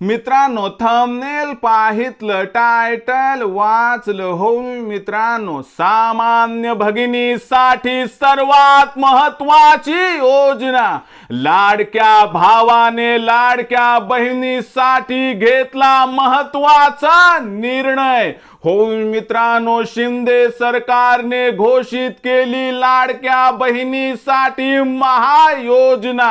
मित्रांनो thumbnail पाहितलं title वाचलं हो मित्रांनो सामान्य भगिनीसाठी सर्वात महत्वाची योजना लाडक्या भावाने लाडक्या बहिणीसाठी घेतला महत्त्वाचा निर्णय. हो मित्रांनो शिंदे सरकारने घोषित केली लाडक्या बहिणीसाठी महायोजना.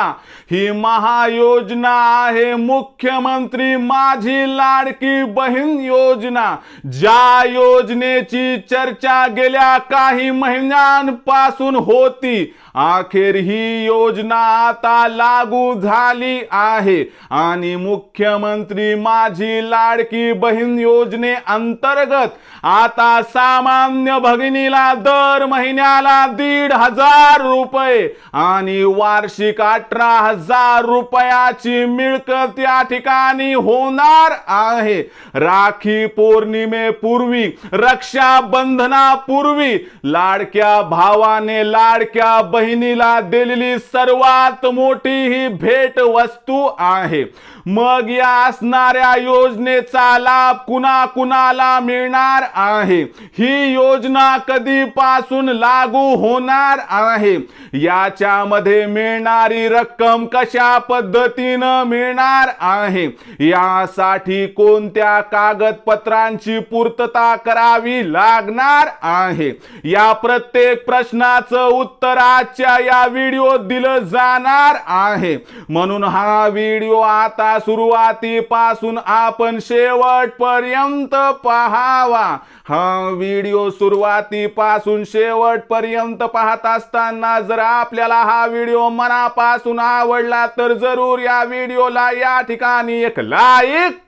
ही महायोजना आहे मुख्यमंत्री माझी लाडकी बहीण योजना. ज्या योजनेची चर्चा गेल्या काही महिन्यांपासून होती अखेर ही योजना आता लागू झाली आहे. आणि मुख्यमंत्री माझी लाडकी बहीण योजने अंतर्गत आता सामान्य भगिनीला दर महिन्याला दीड हजार रुपये आणि वार्षिक अठरा हजार रुपयाची मिळकत या ठिकाणी होणार आहे. राखी पौर्णिमेपूर्वी रक्षाबंधनापूर्वी लाडक्या भावाने लाडक्या बहिणीला दिलेली सर्वात मोठी ही भेट वस्तू आहे. मग या असणाऱ्या योजनेचा लाभ कुणा कुणाला मिळणार आहे? ही योजना कधीपासून लागू होणार आहे? याच्यामध्ये मिळणारी रक्कम कशा पद्धतीनं मिळणार आहे? यासाठी कोणत्या कागदपत्रांची पूर्तता करावी लागणार आहे? या प्रत्येक प्रश्नाचं उत्तर आजच्या या व्हिडिओ दिलं जाणार आहे. म्हणून हा व्हिडिओ आता सुरुवातीपासून आपण शेवटपर्यंत पहावा. हा व्हिडिओ सुरुवातीपासून शेवटपर्यंत पाहत असताना जर आपल्याला हा व्हिडिओ मनापासून आवडला तर जरूर या व्हिडिओला या ठिकाणी एक लाईक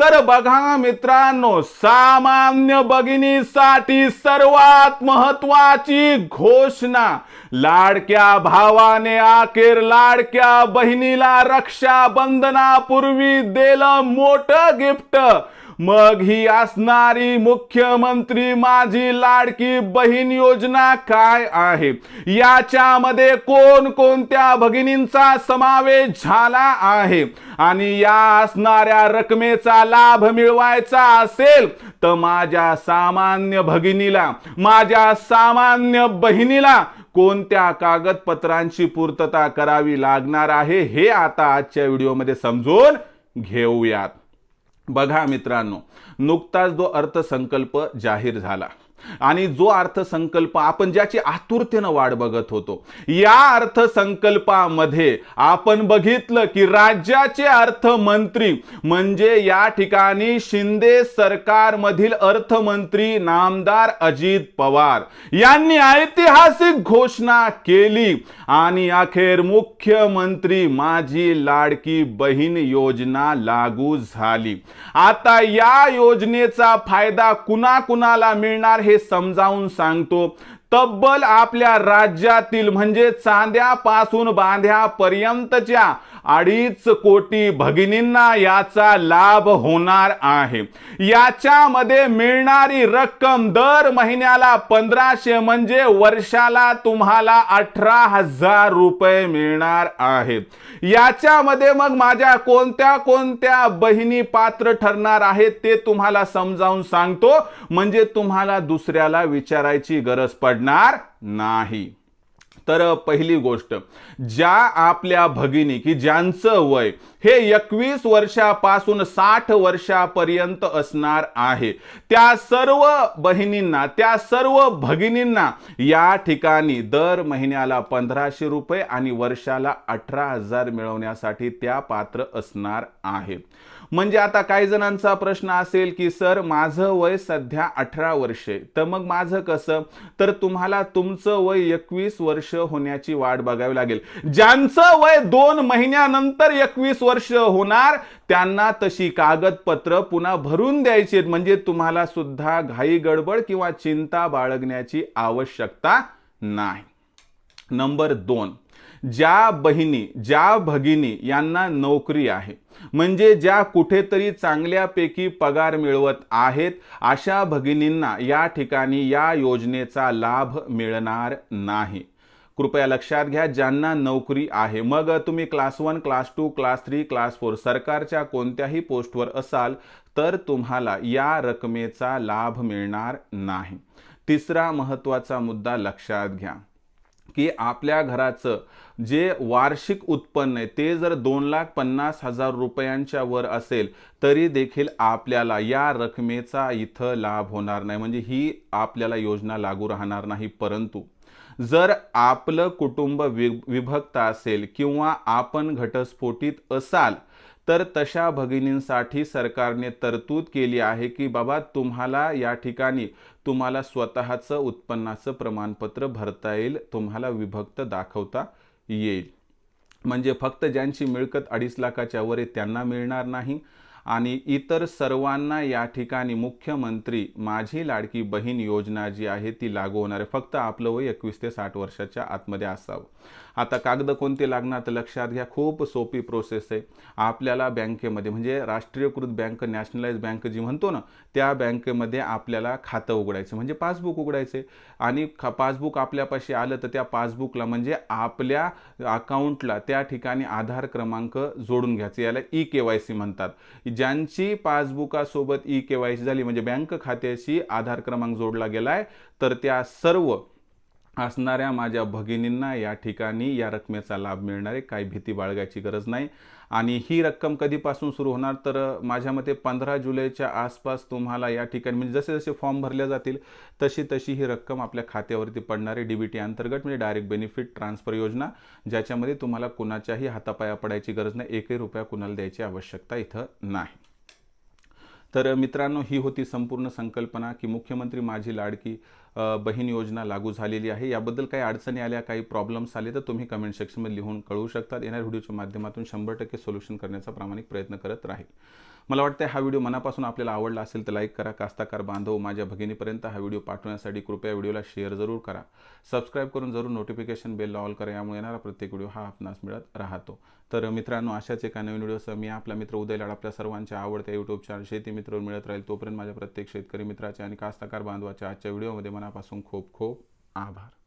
तर बघा मित्रांनो सामान्य भगिनीसाठी सर्वात महत्वाची घोषणा लाडक्या भावाने अखेर लाडक्या बहिणीला रक्षाबंधनापूर्वी दिलं मोठं गिफ्ट. मग ही असणारी मुख्यमंत्री माझी लाडकी बहीण योजना काय आहे? याच्यामध्ये कोण कोणत्या भगिनींचा समावेश झाला आहे? आणि या असणाऱ्या रकमेचा लाभ मिळवायचा असेल तर माझ्या सामान्य भगिनीला माझ्या सामान्य बहिणीला कोणत्या कागदपत्रांची पूर्तता करावी लागणार आहे हे आता आजच्या व्हिडिओमध्ये समजून घेऊयात. बघा मित्रांनो नुकताच जो अर्थसंकल्प जाहीर झाला. आणि जो अर्थसंकल्प आपण ज्याची आतुरतेनं वाट बघत होतो या अर्थसंकल्पामध्ये आपण बघितलं की राज्याचे अर्थमंत्री म्हणजे या ठिकाणी शिंदे सरकारमधील अर्थमंत्री नामदार अजित पवार. यांनी ऐतिहासिक घोषणा केली आणि अखेर मुख्यमंत्री माझी लाडकी बहीण योजना लागू झाली. आता या योजनेचा फायदा कुणा कुणाला मिळणार हे समजावून सांगतो. तब्बल आपल्या राज्यातील म्हणजे चांद्यापासून बांध्यापर्यंतच्या अडीच कोटी भगिनींना याचा लाभ होणार आहे. याच्यामध्ये मिळणारी रक्कम दर महिन्याला पंधराशे म्हणजे वर्षाला तुम्हाला अठरा हजार रुपये मिळणार आहेत याच्यामध्ये मग माझ्या कोणत्या कोणत्या बहिणी पात्र ठरणार आहेत ते तुम्हाला समजावून सांगतो. म्हणजे तुम्हाला दुसऱ्याला विचारायची गरज घडणार नाही. तर पहिली गोष्ट ज्या आपल्या भगिनी की ज्यांचं वय हे एकवीस वर्षापासून साठ वर्षापर्यंत असणार आहे त्या सर्व बहिणींना त्या सर्व भगिनींना या ठिकाणी दर महिन्याला पंधराशे रुपये आणि वर्षाला अठरा हजार मिळवण्यासाठी त्या पात्र असणार आहे. म्हणजे आता काही जणांचा प्रश्न असेल की सर माझं वय सध्या अठरा वर्षे. तर मग माझं कसं? तर तुम्हाला तुमचं वय एकवीस वर्ष होण्याची वाट बघावी लागेल. ज्यांचं वय दोन महिन्यानंतर एकवीस वर्ष होणार त्यांना तशी कागदपत्र पुन्हा भरून द्यायची आहेत. म्हणजे तुम्हाला सुद्धा घाई गडबड किंवा चिंता बाळगण्याची आवश्यकता नाही. नंबर दोन. ज्या बहिणी ज्या भगिनी यांना नोकरी आहे म्हणजे ज्या कुठेतरी चांगल्यापैकी पगार मिळवत आहेत अशा भगिनींना या ठिकाणी या योजनेचा लाभ मिळणार नाही. कृपया लक्षात घ्या ज्यांना नोकरी आहे मग तुम्ही class one class two class three class four सरकारच्या कोणत्याही पोस्टवर असाल तर तुम्हाला या रकमेचा लाभ मिळणार नाही. तिसरा महत्त्वाचा मुद्दा लक्षात घ्या. की आपल्या घराचं जे वार्षिक उत्पन्न आहे ते जर दोन लाख पन्नास हजार रुपयांच्या वर असेल तरी देखील आपल्याला या रकमेचा इथं लाभ होणार नाही. म्हणजे ही आपल्याला योजना लागू राहणार नाही. परंतु जर आपलं कुटुंब वि विभक्त असेल किंवा आपण घटस्फोटीत असाल तर तशा भगिनींसाठी सरकारने तरतूद केली आहे की बाबा तुम्हाला या ठिकाणी तुम्हाला स्वतःचं उत्पन्नाचं प्रमाणपत्र भरता येईल तुम्हाला विभक्त दाखवता येईल. म्हणजे फक्त ज्यांची मिळकत अडीच लाखाच्या वर आहे त्यांना मिळणार नाही. आणि इतर सर्वांना या ठिकाणी मुख्यमंत्री माझी लाडकी बहीण योजना जी आहे ती लागू होणार आहे फक्त आपलं वय एकवीस ते साठ वर्षाच्या आतमध्ये असावं. आता कागद कोणते लागणार तर लक्षात घ्या. खूप सोपी प्रोसेस आहे. आपल्याला बँकेमध्ये म्हणजे राष्ट्रीयकृत बँक नॅशनलाइज बँक जी म्हणतो ना त्या बँकेमध्ये आपल्याला खातं उघडायचं म्हणजे पासबुक उघडायचे. आणि खा पासबुक आपल्यापाशी आलं तर त्या पासबुकला म्हणजे आपल्या अकाउंटला त्या ठिकाणी आधार क्रमांक जोडून घ्यायचे. याला ई के वाय सी म्हणतात. ज्यांची पासबुकासोबत ई के वाय सी झाली म्हणजे बँक खात्याशी आधार क्रमांक जोडला गेलाय तर त्या सर्व असणाऱ्या माझ्या भगिनींना या ठिकाणी या रकमेचा लाभ मिळणार आहे. काही भीती बाळगायची गरज नाही. आणि ही रक्कम कधीपासून सुरू होणार? तर माझ्या मते पंधरा जुलैच्या आसपास तुम्हाला या ठिकाणी म्हणजे जसे जसे फॉर्म भरले जातील तशी तशी ही रक्कम आपल्या खात्यावरती पडणारी डी बी टी अंतर्गत म्हणजे डायरेक्ट बेनिफिट ट्रान्सफर योजना ज्याच्यामध्ये तुम्हाला कुणाच्याही हातापाया पडायची गरज नाही. एकही रुपया कुणाला द्यायची आवश्यकता इथं नाही. तर मित्रांनो ही होती संपूर्ण संकल्पना की मुख्यमंत्री माझी लाडकी बहीण योजना लागू झालेली आहे. याबद्दल काही अडचणी आल्या काही प्रॉब्लेम्स आले तर तुम्ही कमेंट सेक्शनमध्ये लिहून कळवू शकतात. येणाऱ्या व्हिडिओच्या माध्यमातून शंभर टक्के सोल्युशन करण्याचा प्रामाणिक प्रयत्न करत राहील. मला वाटतं हा व्हिडिओ मनापासून आपल्याला आवडला असेल तर लाईक करा कास्ताकार बांधव माझ्या भगिनीपर्यंत हा व्हिडिओ पाठवण्यासाठी कृपया व्हिडिओला शेअर जरूर करा. सबस्क्राईब करून जरूर नोटिफिकेशन बेल ऑल करा यामुळे येणारा प्रत्येक व्हिडिओ हा आपणास मिळत राहतो. तर मित्रांनो अशाच एका नवीन व्हिडिओसह मी आपला मित्र उदय लाड आपल्या सर्वांच्या आवडत्या यूट्यूब चॅनल शेती मित्र मिळत राहील. तोपर्यंत माझ्या प्रत्येक शेतकरी मित्राच्या आणि कास्ताकार बांधवाच्या आजच्या व्हिडिओमध्ये मनापासून खूप खूप आभार.